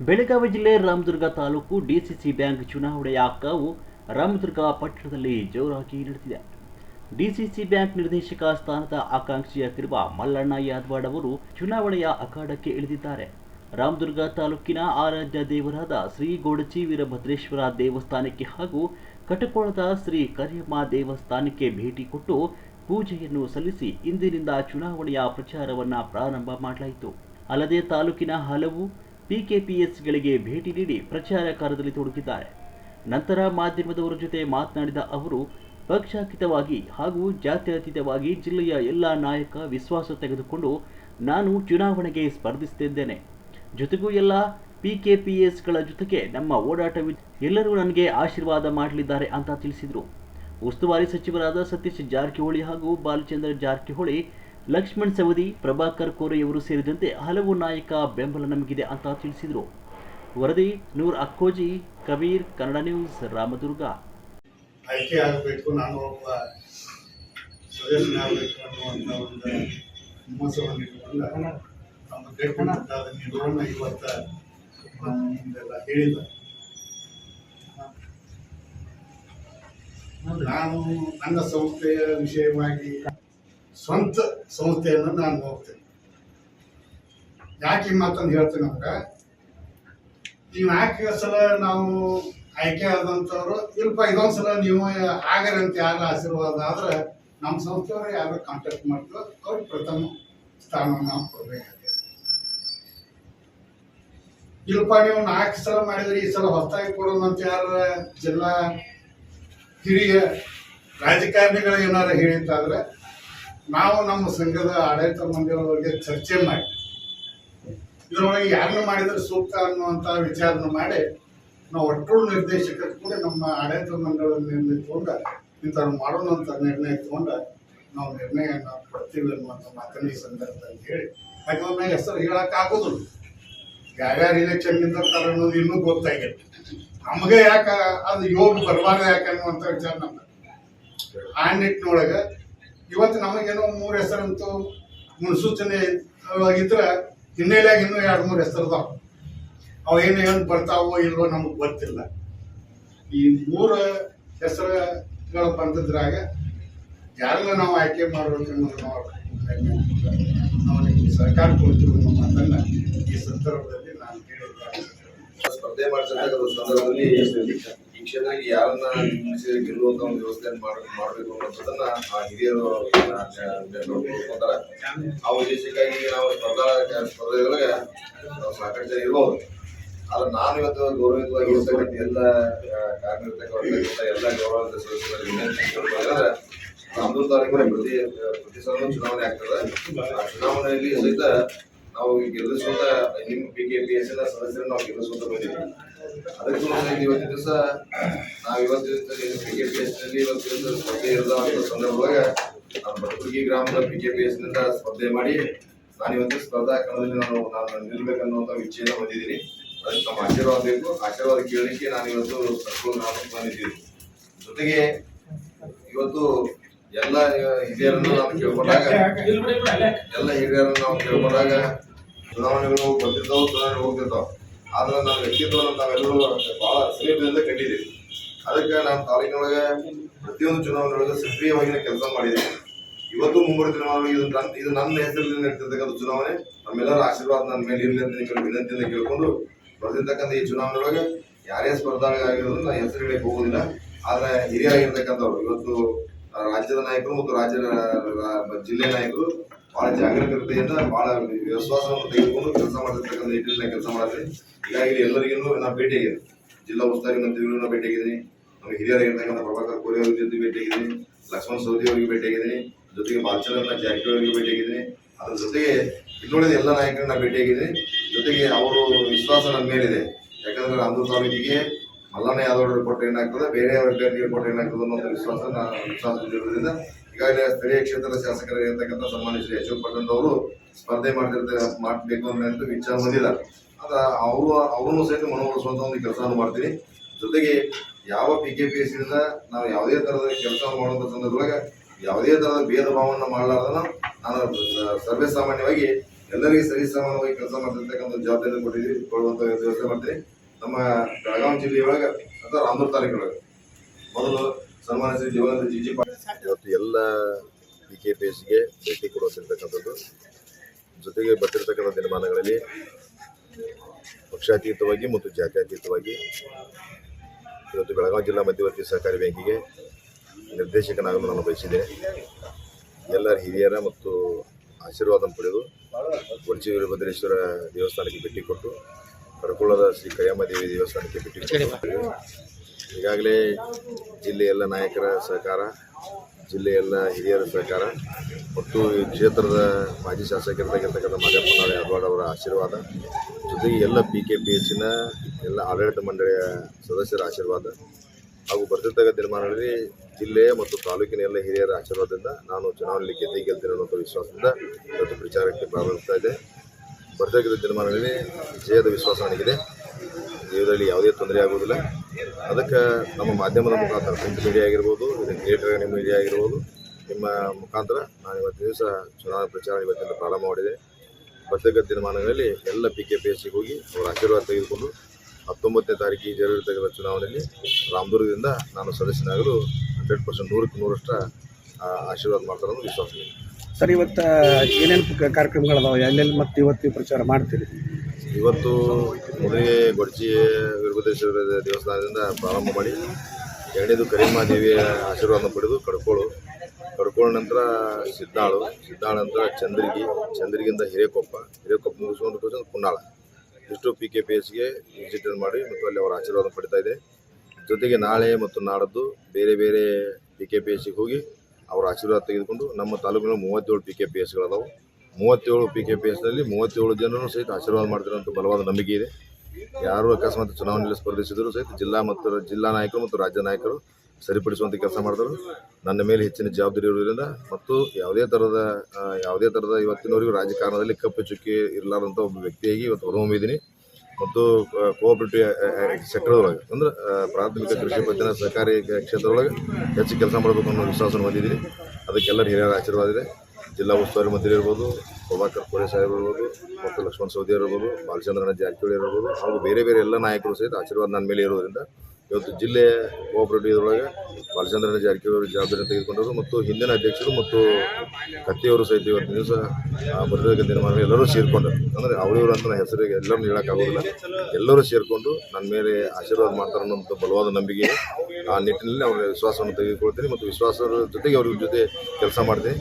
ಬೆಳಗಾವಿ ಜಿಲ್ಲೆ Ramdurg taluk DCC bank ಚುನಾವಣೆಯ ಕಾವು ರಾಮದುರ್ಗ ಪಟ್ಟಣದಲ್ಲಿ ಜೋರಾಗಿ ನಡೆದಿದೆ ಡಿಸಿಸಿ ಬ್ಯಾಂಕ್ ನಿರ್ದೇಶಕ ಸ್ಥಾನದ ಆಕಾಂಕ್ಷಿಯಾಗಿರುವ ಮಲ್ಲಣ್ಣ ಯಾದವಾಡ್ ಅವರು ಚುನಾವಣೆಯ ಅಖಾಡಕ್ಕೆ ಇಳಿದಿದ್ದಾರೆ. ರಾಮದುರ್ಗ ತಾಲೂಕಿನ ಆರಾಧ್ಯ ದೇವರಾದ ಶ್ರೀ ಗೋಡಚಿ ವೀರಭದ್ರೇಶ್ವರ ದೇವಸ್ಥಾನಕ್ಕೆ ಹಾಗೂ ಕಟಕೋಳದ ಶ್ರೀ ಕರಿಯಮ್ಮ ದೇವಸ್ಥಾನಕ್ಕೆ ಭೇಟಿ ಕೊಟ್ಟು ಪೂಜೆಯನ್ನು ಸಲ್ಲಿಸಿ ಇಂದಿನಿಂದ ಚುನಾವಣೆಯ ಪ್ರಚಾರವನ್ನು ಪ್ರಾರಂಭ ಮಾಡಲಾಯಿತು. ಅಲ್ಲದೆ ತಾಲೂಕಿನ ಹಲವು ಪಿಕೆಪಿಎಸ್ಗಳಿಗೆ ಭೇಟಿ ನೀಡಿ ಪ್ರಚಾರ ಕಾರ್ಯದಲ್ಲಿ ತೊಡಗಿದ್ದಾರೆ. ನಂತರ ಮಾಧ್ಯಮದವರ ಜೊತೆ ಮಾತನಾಡಿದ ಅವರು, ಪಕ್ಷಾತೀತವಾಗಿ ಹಾಗೂ ಜಾತ್ಯತೀತವಾಗಿ ಜಿಲ್ಲೆಯ ಎಲ್ಲ ನಾಯಕ ವಿಶ್ವಾಸ ತೆಗೆದುಕೊಂಡು ನಾನು ಚುನಾವಣೆಗೆ ಸ್ಪರ್ಧಿಸುತ್ತಿದ್ದೇನೆ. ಜೊತೆಗೂ ಎಲ್ಲ ಪಿಕೆಪಿಎಸ್ಗಳ ಜೊತೆಗೆ ನಮ್ಮ ಓಡಾಟ ಎಲ್ಲರೂ ನನಗೆ ಆಶೀರ್ವಾದ ಮಾಡಲಿದ್ದಾರೆ ಅಂತ ತಿಳಿಸಿದರು. ಉಸ್ತುವಾರಿ ಸಚಿವರಾದ ಸತೀಶ್ ಜಾರಕಿಹೊಳಿ ಹಾಗೂ ಬಾಲಚಂದ್ರ ಜಾರಕಿಹೊಳಿ ಲಕ್ಷ್ಮಣ್ ಸವದಿ, ಪ್ರಭಾಕರ್ ಕೋರೆಯವರು ಸೇರಿದಂತೆ ಹಲವು ನಾಯಕ ಬೆಂಬಲ ನಮಗಿದೆ ಅಂತ ತಿಳಿಸಿದರು. ವರದಿ, ನೂರ್ ಅಕ್ಕೋಜಿ, ಕಬೀರ್, ಕನ್ನಡ ನ್ಯೂಸ್, ರಾಮದುರ್ಗ. ಆಯ್ಕೆ ಆಗಬೇಕು, ನಾನು ಒಬ್ಬ ಸದಸ್ಯನಾಗಬೇಕು ಅನ್ನುವಂಥ ಒಂದು ಹುಮ್ಮಸ್ಸವನ್ನು ಇಟ್ಕೊಂಡು ನಮ್ಮ ಗಟ್ಟಿಮುಟ್ಟಾದ ನಿಲುವನ್ನು ಇವತ್ತ ನಮ್ಮ ಮುಂದೆಲ್ಲ ಹೇಳಿದ. ನಾನು ನನ್ನ ಸಂಸ್ಥೆಯ ವಿಷಯವಾಗಿ ಸ್ವಂತ ಸಂಸ್ಥೆಯನ್ನು ನಾನು ನೋಡ್ತೇನೆ. ಯಾಕೆ ಈ ಮಾತನ್ನು ಹೇಳ್ತೇನೆ ಅಂದ್ರೆ ಈ ನಾಲ್ಕು ಸಲ ನಾವು ಆಯ್ಕೆ ಆದಂಥವ್ರು, ಇಲ್ಪ ಇದೊಂದು ಸಲ ನೀವು ಆಗರಂತ ಯಾರು ಆಶೀರ್ವಾದ ಆದ್ರೆ ನಮ್ಮ ಸಂಸ್ಥೆಯವರು ಯಾರು ಕಾಂಟ್ಯಾಕ್ಟ್ ಮಾಡ್ತೀವೋ ಅವ್ರಿಗೆ ಪ್ರಥಮ ಸ್ಥಾನ ನಾವು ಕೊಡ್ಬೇಕಾಗ್ತದೆ. ಇಲ್ಪ ನೀವು ನಾಲ್ಕು ಸಲ ಮಾಡಿದ್ರೆ ಈ ಸಲ ಹೊಸದಾಗಿ ಕೊಡೋದಂತ ಯಾರ ಜಿಲ್ಲಾ ಹಿರಿಯ ರಾಜಕಾರಣಿಗಳು ಏನಾರ ಹೇಳಿದ್ದಾದ್ರೆ ನಾವು ನಮ್ಮ ಸಂಘದ ಆಡಳಿತ ಮಂಡಳಿಯವರಿಗೆ ಚರ್ಚೆ ಮಾಡಿ, ಇದರೊಳಗೆ ಯಾರನ್ನು ಮಾಡಿದರೆ ಸೂಕ್ತ ಅನ್ನುವಂಥ ವಿಚಾರನ ಮಾಡಿ, ನಾವು ಒಟ್ಟು ನಿರ್ದೇಶಕರು ಕೂಡ ನಮ್ಮ ಆಡಳಿತ ಮಂಡಳಿ ನಿರ್ಣಯ ತಗೊಂಡ, ಇಂಥವ್ರು ಮಾಡೋಣ ಅಂತ ನಿರ್ಣಯ ತಗೊಂಡ ನಾವು ನಿರ್ಣಯ ನಾವು ಕೊಡ್ತೀವಿ ಅನ್ನುವಂಥ ಮಾತನ್ನ ಈ ಸಂದರ್ಭದಲ್ಲಿ ಹೇಳಿ, ಯಾಕಂದ್ರೆ ಹೆಸರು ಹೇಳಕ್ ಆಗೋದಿಲ್ಲ ಯಾರ್ಯಾರು ಇಲೆಕ್ಷನ್ ನಿಂತಿರ್ತಾರೆ ಅನ್ನೋದು ಇನ್ನೂ ಗೊತ್ತಾಗಿಲ್ಲ. ನಮಗೆ ಯಾಕ, ಅದು ಯೋಗ ಬರಬಾರ್ದು ಯಾಕೆ ಅನ್ನುವಂಥ ವಿಚಾರ ನಮ್ಮ ಆ ನಿಟ್ಟಿನೊಳಗೆ ಇವತ್ತು ನಮಗೇನೋ ಮೂರು ಹೆಸರಂತೂ ಮುನ್ಸೂಚನೆ ಇದ್ರೆ ಹಿನ್ನೆಲೆಯಾಗಿ ಇನ್ನೂ ಎರಡು ಮೂರು ಹೆಸರು ಅದಾವ ಅವು ಏನು ಏನು ಬರ್ತಾವೋ ಇಲ್ವೋ ನಮಗೆ ಗೊತ್ತಿಲ್ಲ. ಈ ಮೂರು ಹೆಸರುಗಳು ಬಂದಿದ್ರಾಗ ಯಾರನ್ನ ನಾವು ಆಯ್ಕೆ ಮಾಡಬೇಕು ಅನ್ನೋದು ನಾವು ಸರ್ಕಾರ ಕೊಡ್ತೀವಿ ಅನ್ನೋ ಮಾತನ್ನ ಈ ಸಂದರ್ಭದಲ್ಲಿ ನಾನು ಹೇಳಿದ್ದೆ ಸ್ಪರ್ಧೆ ಮಾಡಿಸಿದಾಗ ಸಂದರ್ಭದಲ್ಲಿ ಈ ಕ್ಷೇತ್ರಕ್ಕೆ ಯಾರನ್ನ ಗೆಲ್ಲುವಂತ ಒಂದು ವ್ಯವಸ್ಥೆಯನ್ನು ಮಾಡಬೇಕು ಅನ್ನೋದನ್ನ ಆ ಹಿರಿಯರು ನೋಡ್ಕೊಂತಾರೆ ಆ ಉದ್ದೇಶಕ್ಕಾಗಿ ನಾವು ಸ್ಪರ್ಧಾ ಸ್ಪರ್ಧೆಗಳಿಗೆ ನಾವು ಸಾಕಷ್ಟು ಜನ ಇರ್ಬೋದು. ಆದ್ರೆ ನಾನು ಇವತ್ತು ಗೌರವಿತವಾಗಿ ಇರ್ತಕ್ಕಂಥ ಎಲ್ಲ ಆ, ಎಲ್ಲ ಗೌರವಂತ ಸದಸ್ಯರ ವಿನಂತಿ ತಾಲೂಕಿನ ಪ್ರತಿ ಪ್ರತಿ ಸಲ ಚುನಾವಣೆ ಆಗ್ತದೆ. ಆ ಚುನಾವಣೆಯಲ್ಲಿ ಸಹಿತ ನಾವು ಈ ಗೆಲ್ಲಿಸುವಂತ ನಿಮ್ಮ ಪಿ ಕೆ ಪಿ ಎಸ್ ಸದಸ್ಯರನ್ನು ನಾವು ಗೆಲ್ಲಿಸುವಂತ ಬಂದಿದ್ದೀವಿ. ಅದಕ್ಕೂ ಮೊದಲು ಇವತ್ತಿನ ದಿವಸ ನಾವು ಇವತ್ತು ಪಿ ಕೆ ಪಿ ಎಸ್ನಲ್ಲಿ ಇವತ್ತು ದಿವಸ ಸ್ಪರ್ಧೆ ಇರದ ಸಂದರ್ಭದಾಗ ನಾನು ಗ್ರಾಮದ ಪಿ ಕೆ ಪಿ ಎಸ್ನಿಂದ ಸ್ಪರ್ಧೆ ಮಾಡಿ ನಾನು ಇವತ್ತು ಸ್ಪರ್ಧಾ ಕಣದಲ್ಲಿ ನಾನು ನಾನು ನಿಲ್ಬೇಕನ್ನುವಂಥ ಇಚ್ಛೆಯನ್ನು ಹೊಂದಿದ್ದೀನಿ. ಅದಕ್ಕೆ ನಮ್ಮ ಆಶೀರ್ವಾದ ಬೇಕು. ಆಶೀರ್ವಾದ ಕೇಳಲಿಕ್ಕೆ ನಾನು ಇವತ್ತು ಸರ್ಕಲ್ ಬಂದಿದ್ದೀನಿ. ಜೊತೆಗೆ ಇವತ್ತು ಎಲ್ಲ ಹಿರಿಯರನ್ನು ನಾವು ಕೇಳ್ಕೊಂಡಾಗ, ಎಲ್ಲ ಹಿರಿಯರನ್ನು ನಾವು ಕೇಳ್ಕೊಂಡಾಗ ಚುನಾವಣೆಗಳು ಬಂದಿದ್ದವು ಚುನಾವಣೆ ಹೋಗ್ತಿರ್ತಾವೆ. ಆದ್ರೆ ನಮ್ಮ ವ್ಯಕ್ತಿತ್ವವನ್ನು ನಾವೆಲ್ಲರೂ ಬಹಳ ಸಮೀಪದಿಂದ ಕಂಡಿದ್ದೀವಿ. ಅದಕ್ಕೆ ನಾನು ತಾಲೂಕಿನೊಳಗೆ ಪ್ರತಿಯೊಂದು ಚುನಾವಣೆಯೊಳಗೆ ಸಕ್ರಿಯವಾಗಿ ಕೆಲಸ ಮಾಡಿದ್ದೀನಿ. ಇವತ್ತು ಮುಂಬರುವ ಚುನಾವಣೆ, ಇದು ನನ್ನ ಇದು ನನ್ನ ಹೆಸರಿನಲ್ಲಿ ನಡೀತಿರ್ತಕ್ಕಂಥ ಚುನಾವಣೆ. ನಮ್ಮೆಲ್ಲರ ಆಶೀರ್ವಾದ ನನ್ನ ಮೇಲೆ ಇರಲಿ ಅಂತ ನಿಮ್ಮಲ್ಲಿ ವಿನಂತಿಯಿಂದ ಕೇಳ್ಕೊಂಡು ಬರ್ತಿರ್ತಕ್ಕಂಥ ಈ ಚುನಾವಣೆಯೊಳಗೆ ಯಾರೇ ಸ್ಪರ್ಧಾಗಿರೋದು ನಾನು ಹೆಸರು ಹೇಳಕ್ಕೆ ಹೋಗೋದಿಲ್ಲ. ಆದ್ರೆ ಹಿರಿಯರಾಗಿರ್ತಕ್ಕಂಥವ್ರು, ಇವತ್ತು ರಾಜ್ಯದ ನಾಯಕರು ಮತ್ತು ರಾಜ್ಯದ ರಾ- ಜಿಲ್ಲೆ ನಾಯಕರು ಬಹಳ ಜಾಗರೂಕತೆಯಿಂದ ಬಹಳ ವಿಶ್ವಾಸವನ್ನು ತೆಗೆದುಕೊಂಡು ಕೆಲಸ ಮಾಡಿರ್ತಕ್ಕಂಥ ನಿಟ್ಟಿನಲ್ಲಿ ಕೆಲಸ ಮಾಡಿದ್ರೆ ಹೀಗಾಗಿ ಎಲ್ಲರಿಗೂ ನಾನು ಭೇಟಿಯಾಗಿದೆ ಜಿಲ್ಲಾ ಉಸ್ತುವಾರಿ ಮಂತ್ರಿಗಳನ್ನ ಭೇಟಿಯಾಗಿದ್ದೀನಿ ನಮ್ಮ ಹಿರಿಯರಾಗಿರ್ತಕ್ಕಂಥ ಪ್ರಭಾಕರ್ ಕೋರಿ ಅವ್ರ ಜೊತೆ ಭೇಟಿಯಾಗಿದ್ದೀನಿ ಲಕ್ಷ್ಮಣ್ ಸೌದಿ ಅವರಿಗೆ ಭೇಟಿಯಾಗಿದ್ದೀನಿ ಜೊತೆಗೆ ಬಾಲಚಂದ್ರನ ಜಾರಕಿಹೊಳಿ ಅವರಿಗೆ ಭೇಟಿಯಾಗಿದ್ದೀನಿ ಅದ್ರ ಜೊತೆಗೆ ಇನ್ನುಳಿದ ಎಲ್ಲ ನಾಯಕರನ್ನ ಭೇಟಿಯಾಗಿದ್ದೀನಿ ಜೊತೆಗೆ ಅವರು ವಿಶ್ವಾಸ ನನ್ನ ಮೇಲಿದೆ. ಯಾಕಂದ್ರೆ ಅಂದು ತಾಲೂಕಿಗೆ ಮಲ್ಲಣ್ಣ ಯಾದವ್ ಕೊಟ್ಟರೆ ಏನಾಗ್ತದೆ, ಬೇರೆ ರಿಪೋರ್ಟ್ ಏನಾಗ್ತದೆ ಅನ್ನೋ ವಿಶ್ವಾಸ ನಾನು ಈಗಾಗಲೇ ಸ್ಥಳೀಯ ಕ್ಷೇತ್ರದ ಶಾಸಕರಾಗಿರ್ತಕ್ಕಂಥ ಸನ್ಮಾನ್ಯ ಶ್ರೀ ಅಶೋಕ್ ಪಟ್ಟಣ್ ಅವರು ಸ್ಪರ್ಧೆ ಮಾಡ್ತಿರ್ತಾರೆ ಮಾಡಬೇಕು ಅನ್ನೋ ವಿಚಾರ ಬಂದಿಲ್ಲ. ಅದ ಅವರು, ಅವರನ್ನು ಸಹಿತ ಮನವೊಲಿಸುವಂತ ಒಂದು ಕೆಲಸವನ್ನು ಮಾಡ್ತೀನಿ. ಜೊತೆಗೆ ಯಾವ ಪಿ ಕೆ ಪಿ ಎಸ್ ಇಂದ ನಾವು ಯಾವುದೇ ಥರದ ಕೆಲಸ ಮಾಡುವಂಥ ಸಂದರ್ಭದಾಗ ಯಾವುದೇ ಥರದ ಭೇದ ಭಾವವನ್ನು ಮಾಡಲಾರ್ದನ ನಾನು ಸರ್ವೇ ಸಾಮಾನ್ಯವಾಗಿ ಎಲ್ಲರಿಗೆ ಸರಿ ಸಮಾನವಾಗಿ ಕೆಲಸ ಮಾಡ್ತಿರ್ತಕ್ಕಂಥ ಜವಾಬ್ದಾರಿ ಕೊಟ್ಟಿದ್ದೀವಿ ಕೊಡುವಂಥ ವ್ಯವಸ್ಥೆ ಮಾಡ್ತೀವಿ ನಮ್ಮ ಬೆಳಗಾವಿ ಜಿಲ್ಲೆಯೊಳಗೆ ಅಥವಾ ರಾಮದುರ್ ತಾಲೂಕಿನೊಳಗೆ. ಮೊದಲು ಸನ್ಮಾನ ಶ್ರೀ ಜೀವನದ ಜಿ ಜಿ ಪಾಟೀಲ್ ಇವತ್ತು ಎಲ್ಲ ಪಿ ಕೆ ಪಿ ಎಸ್ಗೆ ಭೇಟಿ ಕೊಡುವಂತಿರ್ತಕ್ಕಂಥದ್ದು. ಜೊತೆಗೆ ಬರ್ತಿರ್ತಕ್ಕಂಥ ದಿನಮಾನಗಳಲ್ಲಿ ಪಕ್ಷಾತೀತವಾಗಿ ಮತ್ತು ಜಾತ್ಯತೀತವಾಗಿ ಇವತ್ತು ಬೆಳಗಾವಿ ಜಿಲ್ಲಾ ಮಧ್ಯವರ್ತಿ ಸಹಕಾರಿ ಬ್ಯಾಂಕಿಗೆ ನಿರ್ದೇಶಕನಾಗಲು ನಾನು ಬಯಸಿದೆ ಎಲ್ಲ ಹಿರಿಯರ ಮತ್ತು ಆಶೀರ್ವಾದ ಪಡೆದು ಗೊಡ್ಚಿ ವೀರಭದ್ರೇಶ್ವರ ದೇವಸ್ಥಾನಕ್ಕೆ ಭೇಟಿ ಕೊಟ್ಟು ಕಡಕೊಳ್ಳದ ಶ್ರೀ ಕಯ್ಯಮ್ಮದೇವಿ ದೇವಸ್ಥಾನಕ್ಕೆ ಭೇಟಿ ಈಗಾಗಲೇ ಜಿಲ್ಲೆಯ ಎಲ್ಲ ನಾಯಕರ ಸಹಕಾರ ಜಿಲ್ಲೆಯ ಎಲ್ಲ ಹಿರಿಯರ ಸಹಕಾರ ಮತ್ತು ಈ ಕ್ಷೇತ್ರದ ಮಾಜಿ ಶಾಸಕರಾಗಿರ್ತಕ್ಕಂಥ ಮಾದೇವಪ್ಪನಾಳೆ ಅಡ್ವಾಡ್ ಅವರ ಆಶೀರ್ವಾದ ಜೊತೆಗೆ ಎಲ್ಲ ಪಿ ಕೆ ಪಿ ಎಚ್ಚಿನ ಎಲ್ಲ ಆಡಳಿತ ಮಂಡಳಿಯ ಸದಸ್ಯರ ಆಶೀರ್ವಾದ ಹಾಗೂ ಬರ್ತಿರ್ತಕ್ಕ ದಿನಮಾನಗಳಲ್ಲಿ ಜಿಲ್ಲೆ ಮತ್ತು ತಾಲೂಕಿನ ಎಲ್ಲ ಹಿರಿಯರ ಆಶೀರ್ವಾದದಿಂದ ನಾನು ಚುನಾವಣೆಯಲ್ಲಿ ಗೆದ್ದೇ ಗೆಲ್ತೀನಿ ಅನ್ನೋ ವಿಶ್ವಾಸದಿಂದ ಇವತ್ತು ಪ್ರಚಾರಕ್ಕೆ ಪ್ರಾರಂಭಿಸ್ತಾ ಇದೆ ಬರ್ತಕ್ಕಂಥ ದಿನಮಾನಗಳಲ್ಲಿ ಜಯದ ವಿಶ್ವಾಸ ನನಗಿದೆ. ಜೀವನದಲ್ಲಿ ಯಾವುದೇ ತೊಂದರೆ ಆಗುವುದಿಲ್ಲ. ಅದಕ್ಕೆ ನಮ್ಮ ಮಾಧ್ಯಮದ ಮುಖಾಂತರ ಪ್ರಿಂಟ್ ಮೀಡಿಯಾ ಆಗಿರ್ಬೋದು ಥಿಯೇಟರ್ ಮೀಡಿಯಾ ಆಗಿರ್ಬೋದು, ನಿಮ್ಮ ಮುಖಾಂತರ ನಾನು ಇವತ್ತು ದಿವಸ ಚುನಾವಣಾ ಪ್ರಚಾರ ಇವತ್ತಿಂದ ಪ್ರಾರಂಭ ಮಾಡಿದೆ. ಬರ್ತಕ್ಕಂಥ ದಿನಮಾನಗಳಲ್ಲಿ ಎಲ್ಲ ಪಿ ಕೆ ಪಿ ಹೋಗಿ ಅವರ ಆಶೀರ್ವಾದ ತೆಗೆದುಕೊಂಡು ಹತ್ತೊಂಬತ್ತನೇ ತಾರೀಕಿಗೆ ಜರುಗಿರ್ತಕ್ಕಂಥ ಚುನಾವಣೆಯಲ್ಲಿ ರಾಮದುರ್ಗದಿಂದ ನಾನು ಸದಸ್ಯನಾಗಲು ಹಂಡ್ರೆಡ್ ಪರ್ಸೆಂಟ್ ನೂರಕ್ಕೆ ನೂರಷ್ಟು ಆಶೀರ್ವಾದ ಮಾಡ್ತಾರೆ ಅನ್ನೋದು ವಿಶ್ವಾಸ ಇದೆ. ಸರ್, ಇವತ್ತು ಏನೇನು ಕಾರ್ಯಕ್ರಮಗಳದಾವೆ? ಎಲ್ಲೆಲ್ಲಿ ಮತ್ತೆ ಇವತ್ತು ಪ್ರಚಾರ ಮಾಡ್ತೀರಿ? ಇವತ್ತು ಮೊದಲಿಗೆ ಗೊಡ್ಜಿ ವೀರಭದ್ರೇಶ್ವರ ದೇವಸ್ಥಾನದಿಂದ ಪ್ರಾರಂಭ ಮಾಡಿ, ಎರಡನೇದು ಕರಿಮಾದೇವಿಯ ದೇವಿಯ ಆಶೀರ್ವಾದ ಪಡೆದು ಕಡ್ಕೋಳು. ಕಡ್ಕೋಳ ನಂತರ ಸಿದ್ದಾಳು, ಸಿದ್ದಾಳ ನಂತರ ಚಂದ್ರಿಗಿ ಚಂದ್ರಿಗಿಂದ ಹಿರೇಕೊಪ್ಪ. ಹಿರೇಕೊಪ್ಪ ಮುಗಿಸ್ಕೊಂಡು ತೋರಿಸಿದ ಕುನ್ನಾಳ ಇಷ್ಟು ಪಿ ಕೆ ಪಿ ಎಸ್ಗೆ ವಿಸಿಟ್ ಮಾಡಿ ಮತ್ತು ಅಲ್ಲಿ ಅವರ ಆಶೀರ್ವಾದ ಪಡಿತಾ ಇದೆ. ಜೊತೆಗೆ ನಾಳೆ ಮತ್ತು ನಾಡದ್ದು ಬೇರೆ ಬೇರೆ ಪಿ ಕೆ ಪಿ ಎಸ್ಸಿಗೆ ಹೋಗಿ ಅವರ ಆಶೀರ್ವಾದ ತೆಗೆದುಕೊಂಡು ನಮ್ಮ ತಾಲೂಕಿನ ಮೂವತ್ತೇಳು ಪಿ ಕೆ ಪಿ ಎಸ್ಗಳದಾವು ಮೂವತ್ತೇಳು ಪಿ ಕೆ ಪಿ ಎಸ್ನಲ್ಲಿ ಮೂವತ್ತೇಳು ಜನರು ಸಹಿತ ಆಶೀರ್ವಾದ ಮಾಡ್ತಿರೋಂಥ ಬಲವಾದ ನಂಬಿಕೆ ಇದೆ. ಯಾರು ಅಕಸ್ಮಾತ್ ಚುನಾವಣೆಯಲ್ಲಿ ಸ್ಪರ್ಧಿಸಿದರೂ ಸಹಿತ ಜಿಲ್ಲಾ ಮತ್ತು ಜಿಲ್ಲಾ ನಾಯಕರು ಮತ್ತು ರಾಜ್ಯ ನಾಯಕರು ಸರಿಪಡಿಸುವಂಥ ಕೆಲಸ ಮಾಡಿದರು ನನ್ನ ಮೇಲೆ ಹೆಚ್ಚಿನ ಜವಾಬ್ದಾರಿ ಇರುವುದರಿಂದ ಮತ್ತು ಯಾವುದೇ ಥರದ ಯಾವುದೇ ಥರದ ಇವತ್ತಿನವರೆಗೂ ರಾಜಕಾರಣದಲ್ಲಿ ಕಪ್ಪು ಚುಕ್ಕಿ ಇರಲಾರಂಥ ಒಬ್ಬ ವ್ಯಕ್ತಿಯಾಗಿ ಇವತ್ತು ಹೊರಹೊಮ್ಮಿದ್ದೀನಿ. ಮತ್ತು ಕೋಆಪರೇಟಿವ್ ಸೆಕ್ಟರ್ದೊಳಗೆ ಅಂದ್ರೆ ಪ್ರಾಥಮಿಕ ಕೃಷಿ ಪತ್ತಿನ ಸಹಕಾರಿ ಕ್ಷೇತ್ರದೊಳಗೆ ಹೆಚ್ಚು ಕೆಲಸ ಮಾಡಬೇಕು ಅನ್ನೋ ವಿಶ್ವಾಸವನ್ನು ಹೊಂದಿದ್ದೀನಿ. ಅದಕ್ಕೆಲ್ಲರ ಹಿರಿಯರ ಆಶೀರ್ವಾದ ಇದೆ. ಜಿಲ್ಲಾ ಉಸ್ತುವಾರಿ ಮಂತ್ರಿ ಇರ್ಬೋದು, ಪ್ರಭಾಕರ್ ಕೋರೆ ಸಾಹೇಬ್ ಇರ್ಬೋದು, ಮತ್ತು ಲಕ್ಷ್ಮಣ್ ಸೌದಿ ಇರ್ಬೋದು, ಬಾಲಚಂದ್ರನ ಜಾರಕಿಹೊಳಿ ಇರ್ಬೋದು, ಹಾಗೂ ಬೇರೆ ಬೇರೆ ಎಲ್ಲ ನಾಯಕರು ಸಹಿತ ಆಶೀರ್ವಾದ ನನ್ನ ಮೇಲೆ ಇರೋದ್ರಿಂದ ಇವತ್ತು ಜಿಲ್ಲೆ ಕೋಆಪರೇಟಿವ್ ಇದರೊಳಗೆ ಬಾಲಚಂದ್ರನ ಜಾರಕಿಹೊಳಿ ಜವಾಬ್ದಾರಿ ತೆಗೆದುಕೊಂಡರು ಮತ್ತು ಹಿಂದಿನ ಅಧ್ಯಕ್ಷರು ಮತ್ತು ಕತ್ತಿಯವರು ಸಹಿತ ಇವತ್ತು ದಿವಸ ಬರ್ತಕ್ಕಂಥ ದಿನಮಾನ ಎಲ್ಲರೂ ಸೇರಿಕೊಂಡರು. ಅಂದರೆ ಅವರಿವರು ಅಂತ ಹೆಸರಿಗೆ ಎಲ್ಲರನ್ನು ಹೇಳೋಕ್ಕಾಗೋದಿಲ್ಲ ಎಲ್ಲರೂ ಸೇರಿಕೊಂಡು ನನ್ನ ಮೇಲೆ ಆಶೀರ್ವಾದ ಮಾಡ್ತಾರೆ ಅನ್ನೋಂಥ ಬಲವಾದ ನಂಬಿಕೆ ಆ ನಿಟ್ಟಿನಲ್ಲಿ ಅವರ ವಿಶ್ವಾಸವನ್ನು ತೆಗೆದುಕೊಳ್ತೀನಿ ಮತ್ತು ವಿಶ್ವಾಸದ ಜೊತೆಗೆ ಅವ್ರ ಜೊತೆ ಕೆಲಸ ಮಾಡ್ತೀನಿ.